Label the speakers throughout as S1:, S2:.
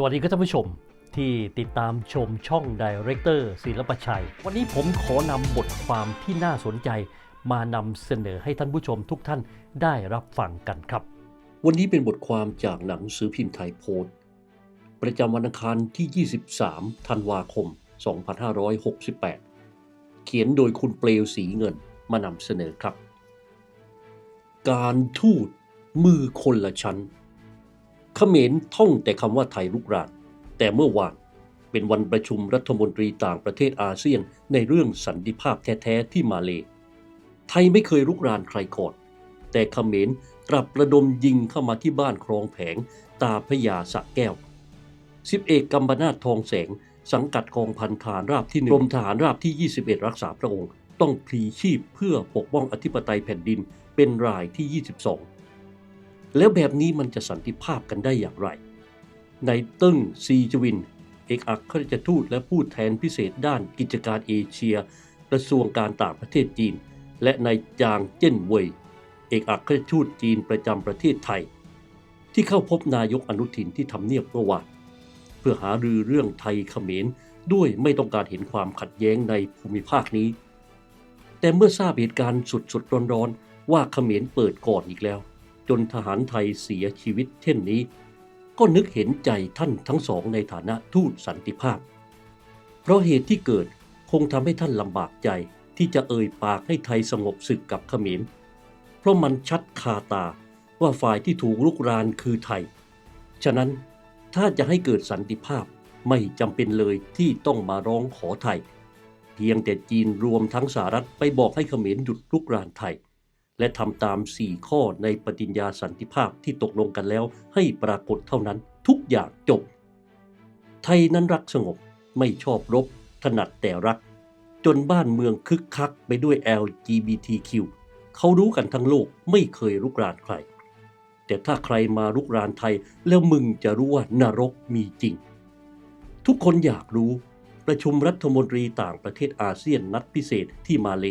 S1: สวัสดีครับท่านผู้ชมที่ติดตามชมช่องดีเรคเตอร์ศิลปชัย วันนี้ผมขอนำบทความที่น่าสนใจ มานำเสนอให้ท่านผู้ชมทุกท่านได้รับฟังกันครับ วันนี้เป็นบทความจากหนังสือพิมพ์ไทยโพสต์ ประจำวันอังคารที่ 23 ธันวาคม 2568 เขียนโดยคุณเปลวสีเงินมานำเสนอครับ การทูตมือคนละชั้น เขมรท่องแต่คำว่าไทยลุกราน แต่เมื่อวานเป็นวันประชุมรัฐมนตรีต่างประเทศอาเซียนในเรื่องสันติภาพแท้ ๆ ที่มาเล ไทยไม่เคยลุกรานใครก่อน แต่เขมรกลับระดมยิงเข้ามาที่บ้านคลองแผง ตาพยาสะแก้วสิบเอกกัมปนาททองแสง สังกัดกองพันทหารราบที่หนึ่งกรมทหารราบที่ 21 รักษาพระองค์ ต้องพลีชีพเพื่อปกป้องอธิปไตยแผ่นดินเป็นรายที่ 22 แล้วแบบนี้มันจะสันติภาพกันได้อย่างไร ในติ้งซีจวิน เอกอัครราชทูตและผู้แทนพิเศษด้านกิจการเอเชียกระทรวงการต่างประเทศจีน และนายจางเจิ้นเว่ยเอกอัครราชทูตจีนประจำประเทศไทย ที่เข้าพบนายกอนุทินที่ทำเนียบเมื่อวานเพื่อหารือเรื่องไทยเขมรด้วยไม่ต้องการเห็นความขัดแย้งในภูมิภาคนี้ แต่เมื่อทราบเหตุการณ์สุดๆร้อนๆว่าเขมรเปิดก่อนอีกแล้ว จนทหารไทยเสียชีวิตเช่นนี้ ก็นึกเห็นใจท่านทั้งสองในฐานะทูตสันติภาพ เพราะเหตุที่เกิดคงทำให้ท่านลำบากใจที่จะเอ่ยปากให้ไทยสงบศึกกับเขมร เพราะมันชัดคาตาว่าฝ่ายที่ถูกลุกรานคือไทย ฉะนั้นถ้าจะให้เกิดสันติภาพไม่จำเป็นเลยที่ต้องมาร้องขอไทย เพียงแต่จีนรวมทั้งสหรัฐไปบอกให้เขมรหยุดลุกรานไทย และทำตาม 4 ข้อในปฏิญญาสันติภาพที่ตกลงกันแล้วให้ปรากฏเท่านั้นทุกอย่างจบ ไทยนั้นรักสงบไม่ชอบรบ ถนัดแต่รัก จนบ้านเมืองคึกคักไปด้วย LGBTQ เขารู้กันทั้งโลกไม่เคยรุกรานใคร แต่ถ้าใครมารุกรานไทยแล้วมึงจะรู้ว่านรกมีจริง ทุกคนอยากรู้ประชุมรัฐมนตรีต่างประเทศอาเซียนนัดพิเศษที่มาเล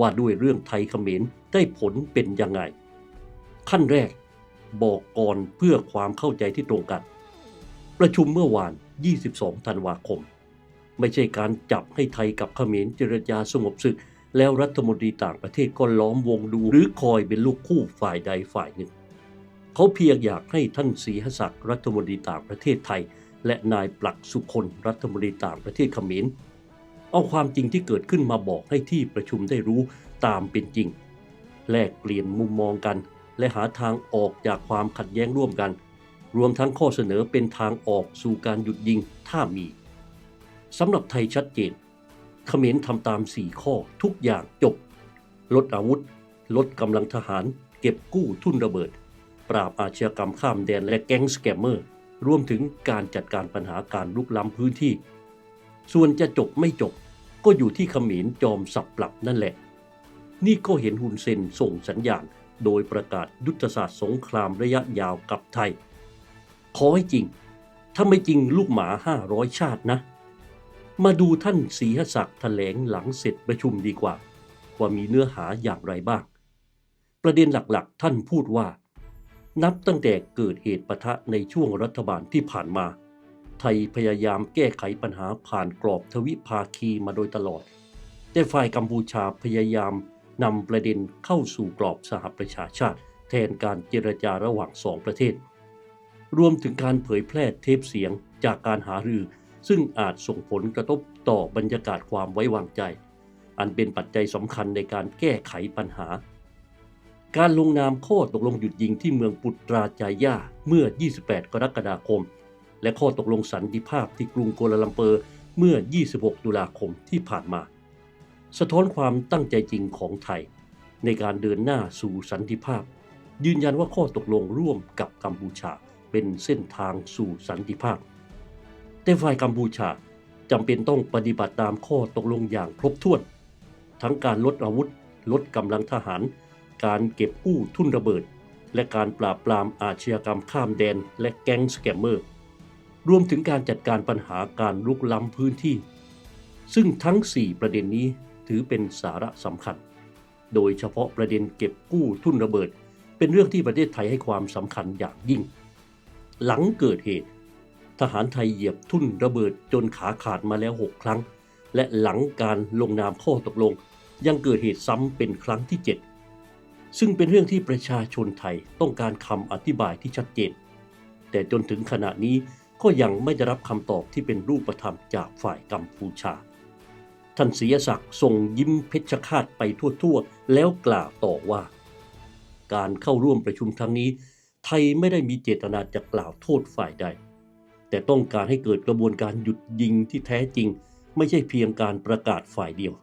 S1: ว่าด้วยเรื่องไทยเขมรได้ผลเป็นยังไง ขั้นแรกบอกก่อนเพื่อความเข้าใจที่ตรงกัน ประชุมเมื่อวาน 22 ธันวาคม ไม่ใช่การจับให้ไทยกับเขมรเจรจาสงบศึก แล้วรัฐมนตรีต่างประเทศก็ล้อมวงดู หรือคอยเป็นลูกคู่ฝ่ายใดฝ่ายหนึ่ง เขาเพียงอยากให้ท่านศรีหศักดิ์รัฐมนตรีต่างประเทศไทย และนายปลักสุคนรัฐมนตรีต่างประเทศเขมร เอาความจริงที่เกิดขึ้นมาบอกให้ที่ประชุมได้รู้ตามเป็นจริง แลกเปลี่ยนมุมมองกัน และหาทางออกจากความขัดแย้งร่วมกัน รวมทั้งข้อเสนอเป็นทางออกสู่การหยุดยิงถ้ามีสำหรับไทยชัดเจนเขมรทำตาม 4 ข้อทุกอย่างจบ ลดอาวุธ ลดกำลังทหาร เก็บกู้ทุนระเบิด ปราบอาชญากรรมข้ามแดนและแก๊งสแกมเมอร์ รวมถึงการจัดการปัญหาการลุกล้ำพื้นที่ ส่วนจะจบไม่จบก็อยู่ที่ขมรจอมสับปรับนั่นแหละ นี่ก็เห็นฮุนเซนส่งสัญญาณ โดยประกาศยุทธศาสตร์สงครามระยะยาวกับไทย ขอให้จริง ถ้าไม่จริงลูกหมาห้าร้อยชาตินะ มาดูท่านศรีหศักดิ์แถลงหลังเสร็จประชุมดีกว่า ว่ามีเนื้อหาอย่างไรบ้าง ประเด็นหลักๆ ท่านพูดว่า นับตั้งแต่เกิดเหตุปะทะในช่วงรัฐบาลที่ผ่านมา ไทยพยายามแก้ไขปัญหาผ่านกรอบทวิภาคีมาโดยตลอด แต่ฝ่ายกัมพูชาพยายามนำประเด็นเข้าสู่กรอบสหประชาชาติ แทนการเจรจาระหว่างสองประเทศ รวมถึงการเผยแพร่เทปเสียงจากการหารือ ซึ่งอาจส่งผลกระทบต่อบรรยากาศความไว้วางใจ อันเป็นปัจจัยสำคัญในการแก้ไขปัญหา การลงนามข้อตกลงหยุดยิงที่เมืองปุตราจายาเมื่อ 28 กรกฎาคม และข้อตกลงสันติภาพที่กรุงโกลาลัมเปอร์เมื่อ 26 ตุลาคมที่ผ่านมา สะท้อนความตั้งใจจริงของไทย ในการเดินหน้าสู่สันติภาพ ยืนยันว่าข้อตกลงร่วมกับกัมพูชาเป็นเส้นทางสู่สันติภาพ แต่ฝ่ายกัมพูชาจำเป็นต้องปฏิบัติตามข้อตกลงอย่างครบถ้วน ทั้งการลดอาวุธ ลดกำลังทหาร การเก็บกู้ทุนระเบิด และการปราบปรามอาชญากรรมข้ามแดนและแก๊งสแกมเมอร์ รวมถึงการจัดการปัญหาการลุกล้ำพื้นที่ ซึ่งทั้ง 4 ประเด็นนี้ถือเป็นสาระสำคัญ โดยเฉพาะประเด็นเก็บกู้ทุ่นระเบิด เป็นเรื่องที่ประเทศไทยให้ความสำคัญอย่างยิ่ง หลังเกิดเหตุ ทหารไทยเหยียบทุ่นระเบิดจนขาขาดมาแล้วหกครั้ง และหลังการลงนามข้อตกลง ยังเกิดเหตุซ้ำเป็นครั้งที่ 7 ซึ่งเป็นเรื่องที่ประชาชนไทยต้องการคำอธิบายที่ชัดเจน แต่จนถึงขณะนี้ ก็ยังไม่ได้รับคำตอบที่เป็นรูปธรรมจากฝ่ายกัมพูชา ท่านศรีศักดิ์ส่งยิ้มเพชรคาตไปทั่วๆ แล้วกล่าวต่อว่า การเข้าร่วมประชุมครั้งนี้ ไทยไม่ได้มีเจตนาจะกล่าวโทษฝ่ายใด แต่ต้องการให้เกิดกระบวนการหยุดยิงที่แท้จริง ไม่ใช่เพียงการประกาศฝ่ายเดียว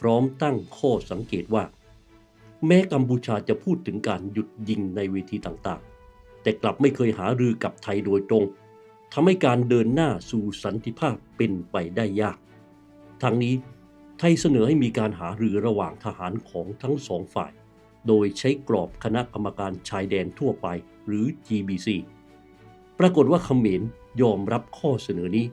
S1: พร้อมตั้งข้อสังเกตว่า แม้กัมพูชาจะพูดถึงการหยุดยิงในเวทีต่างๆ แต่กลับไม่เคยหารือกับไทยโดยตรง ทำให้การเดินหน้าสู่สันติภาพเป็นไปได้ยาก ทั้งนี้ไทยเสนอให้มีการหารือระหว่างทหารของทั้งสองฝ่าย โดยใช้กรอบคณะกรรมการชายแดนทั่วไปหรือ GBC ปรากฏว่าเขมรยอมรับข้อเสนอนี้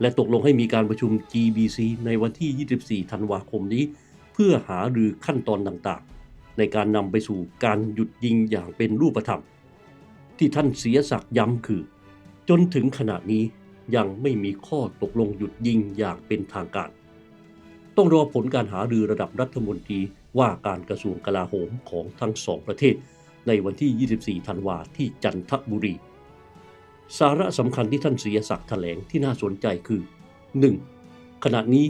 S1: และตกลงให้มีการประชุม GBC ในวันที่ 24 ธันวาคมนี้ เพื่อหารือขั้นตอนต่างๆ ในการนำไปสู่การหยุดยิงอย่างเป็นรูปธรรม ที่ท่านเสียศักย้ำคือ จนถึงขณะนี้ยังไม่มีข้อตกลงหยุดยิงอย่างเป็นทางการ ต้องรอผลการหารือระดับรัฐมนตรีว่าการกระทรวงกลาโหมของทั้งสองประเทศ ในวันที่ 24 ธันวาที่จันทบุรี สาระสำคัญที่ท่านเสียศักดิ์แถลงที่น่าสนใจคือ 1. ขณะนี้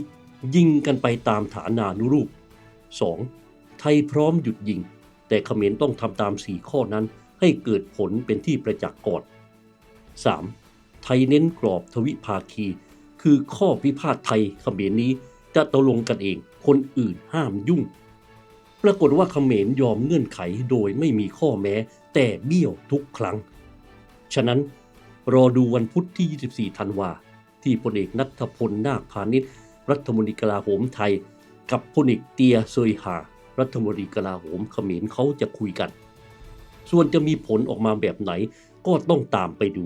S1: ยิงกันไปตามฐานานุรูป 2. ไทยพร้อมหยุดยิง แต่เขมรต้องทำตาม 4 ข้อนั้นให้เกิดผลเป็นที่ประจักษ์ก่อน 3. ไทยเน้นกรอบทวิภาคี คือข้อพิพาทไทยเขมรนี้จะตกลงกันเอง คนอื่นห้ามยุ่ง ปรากฏว่าเขมรยอมเงื่อนไขโดยไม่มีข้อแม้ แต่เบี้ยวทุกครั้ง ฉะนั้นรอดูวันพุธที่ 24 ธันวา ที่พลเอกนัทพลนาคพาณิชย์รัฐมนตรีกลาโหมไทย กับพลเอกเตียเซยหา รัฐมนตรีกลาโหมเขมรเขาจะคุยกัน ส่วนจะมีผลออกมาแบบไหนก็ต้องตามไปดู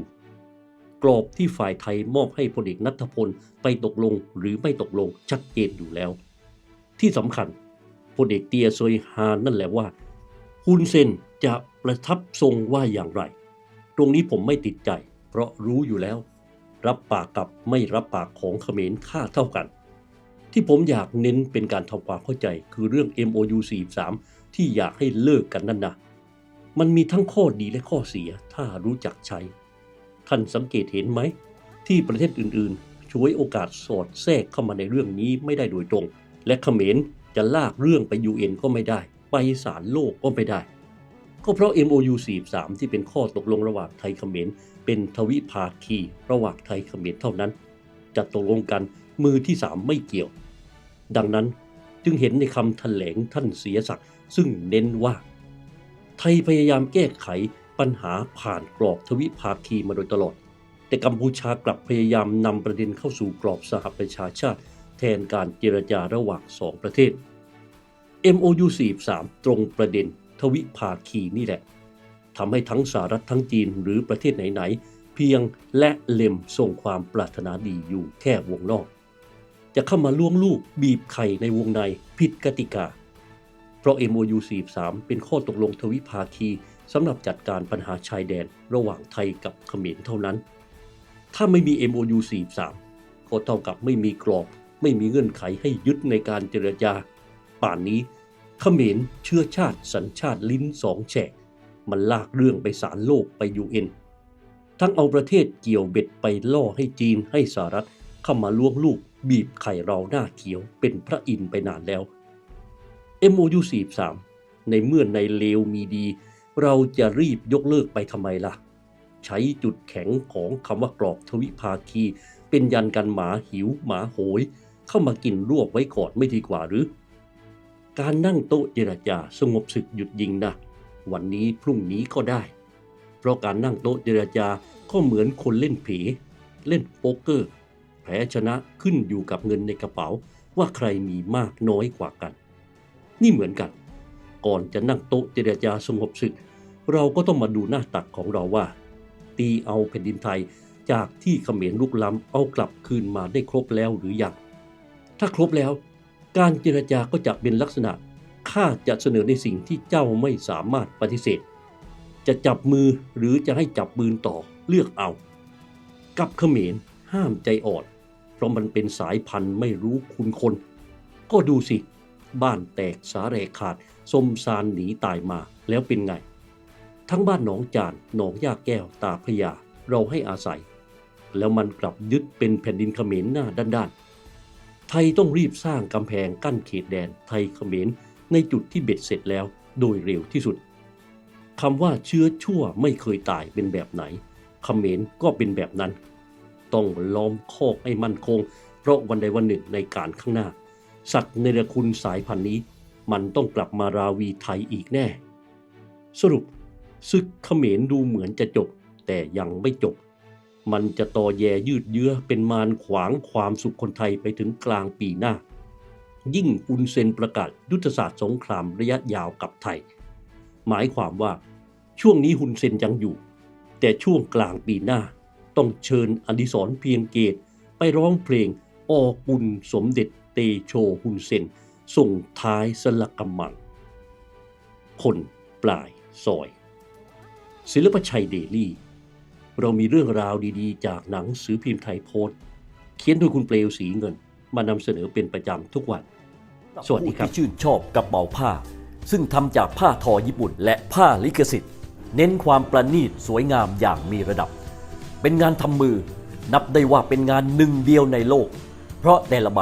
S1: กรอบที่ฝ่ายไทยมอบให้พลเอกนัทพลไปตกลงหรือไม่ตกลงชัดเจนอยู่แล้ว ที่สำคัญพลเอกเตียเซยฮานั่นแหละว่าฮุนเซนจะประทับทรงว่าอย่างไร ตรงนี้ผมไม่ติดใจ เพราะรู้อยู่แล้ว รับปากกับไม่รับปากของเขมรค่าเท่ากัน ที่ผมอยากเน้นเป็นการทำความเข้าใจคือเรื่อง MOU 43 ที่อยากให้เลิกกันนั่นนะมันมีทั้งข้อดีและข้อเสียถ้ารู้จักใช้ ท่านสังเกตเห็นไหม ที่ประเทศอื่นๆช่วยโอกาสสอดแทรกเข้ามาในเรื่องนี้ไม่ได้โดยตรง และเขมรจะลากเรื่องไป UN ก็ไม่ได้ ไปศาลโลกก็ไม่ได้ ก็เพราะ MOU 43 ที่เป็นข้อตกลงระหว่างไทยเขมรเป็นทวิภาคีระหว่างไทยเขมรเท่านั้น จะตกลงกันมือที่สามไม่เกี่ยว ดังนั้นจึงเห็นในคำแถลงท่านเสียศักดิ์ซึ่งเน้นว่า ไทยพยายามแก้ไข ปัญหาผ่านกรอบทวิภาคีมาโดยตลอด แต่กัมพูชากลับพยายามนำประเด็นเข้าสู่กรอบสหประชาชาติ แทนการเจรจาระหว่างสองประเทศ MOU 43 ตรงประเด็นทวิภาคีนี่แหละทำให้ทั้งสหรัฐทั้งจีนหรือประเทศไหนๆ เพียงและเล็มส่งความปรารถนาดีอยู่แค่วงนอก จะเข้ามาล่วงลูกบีบไข่ในวงในผิดกติกา เพราะ MOU 43 เป็นข้อตกลงทวิภาคี สำหรับจัดการปัญหาชายแดนระหว่างไทยกับเขมรเท่านั้น ถ้าไม่มี MOU 43 ก็เท่ากับไม่มีกรอบ ไม่มีเงื่อนไขให้ยึดในการเจรจา ป่านนี้เขมรเชื้อชาติสัญชาติลิ้นสองแฉก มันลากเรื่องไปศาลโลกไปยูเอ็นทั้งเอาประเทศเกี่ยวเบ็ดไปล่อให้จีนให้สหรัฐเข้ามาล่วงลูกบีบไข่เราหน้าเขียวเป็นพระอินทร์ไปนานแล้ว MOU 43 ในเมื่อในเลวมีดี เราจะรีบยกเลิกไปทำไมล่ะ ใช้จุดแข็งของคำว่ากรอบทวิภาคี เป็นยันกันหมาหิวหมาโหย เข้ามากินรวบไว้ก่อนไม่ดีกว่าหรือ การนั่งโต๊ะเจรจาสงบศึกหยุดยิงนะวันนี้พรุ่งนี้ก็ได้ เพราะการนั่งโต๊ะเจรจาก็เหมือนคนเล่นผี เล่นโป๊กเกอร์ แพ้ชนะขึ้นอยู่กับเงินในกระเป๋าว่าใครมีมากน้อยกว่ากัน นี่เหมือนกัน ก่อนจะนั่งโต๊ะเจรจาสงบศึก เราก็ต้องมาดูหน้าตักของเราว่า ตีเอาแผ่นดินไทยจากที่เขมรลุกล้ำเอากลับคืนมาได้ครบแล้วหรือยัง ถ้าครบแล้ว การเจรจาก็จะเป็นลักษณะข้าจะเสนอในสิ่งที่เจ้าไม่สามารถปฏิเสธ จะจับมือหรือจะให้จับมือต่อเลือกเอา กับเขมรห้ามใจอ่อน เพราะมันเป็นสายพันธุ์ไม่รู้คุณคน ก็ดูสิ บ้านแตกสาแหรขาดสมซานหนีตายมาแล้วเป็นไง ทั้งบ้านหนองจานหนองยาแก้วตาพระยาเราให้อาศัย แล้วมันกลับยึดเป็นแผ่นดินเขมรหน้าด้านๆไทยต้องรีบสร้างกำแพงกั้นเขตแดนไทยเขมรในจุดที่เบ็ดเสร็จแล้วโดยเร็วที่สุดคำว่าเชื้อชั่วไม่เคยตายเป็นแบบไหนเขมรก็เป็นแบบนั้น ต้องล้อมคอกให้มั่นคง เพราะวันใดวันหนึ่งในการข้างหน้า สัตว์ในรคุณสายพันธุ์นี้ มันต้องกลับมาราวีไทยอีกแน่ สรุปศึกเขมรดูเหมือนจะจบ แต่ยังไม่จบ มันจะต่อแย่ยืดเยื้อเป็นมารขวางความสุขคนไทยไปถึงกลางปีหน้า ยิ่งอุนเซนประกาศยุทธศาสตร์สงครามระยะยาวกับไทย หมายความว่าช่วงนี้ฮุนเซนยังอยู่ แต่ช่วงกลางปีหน้า ต้องเชิญอดิศรเพียงเกตไปร้องเพลงออกุลสมเด็จ เตโชฮุนเซน ส่งท้ายสลักกำมัง คนปลายซอย ศิลปชัยเดลี่ เรามีเรื่องราวดีๆ จากหนังสือพิมพ์ไทยโพสต์เขียนโดยคุณเปลวสีเงิน มานำเสนอเป็นประจำทุกวัน สวัสดีครับ
S2: ผู้ที่ชื่นชอบกระเป๋าผ้า ซึ่งทำจากผ้าทอญี่ปุ่น และผ้าลิขสิทธิ์ เน้นความประณีตสวยงามอย่างมีระดับ เป็นงานทำมือนับได้ว่าเป็นงานหนึ่งเดียวในโลก เพราะแต่ละใบ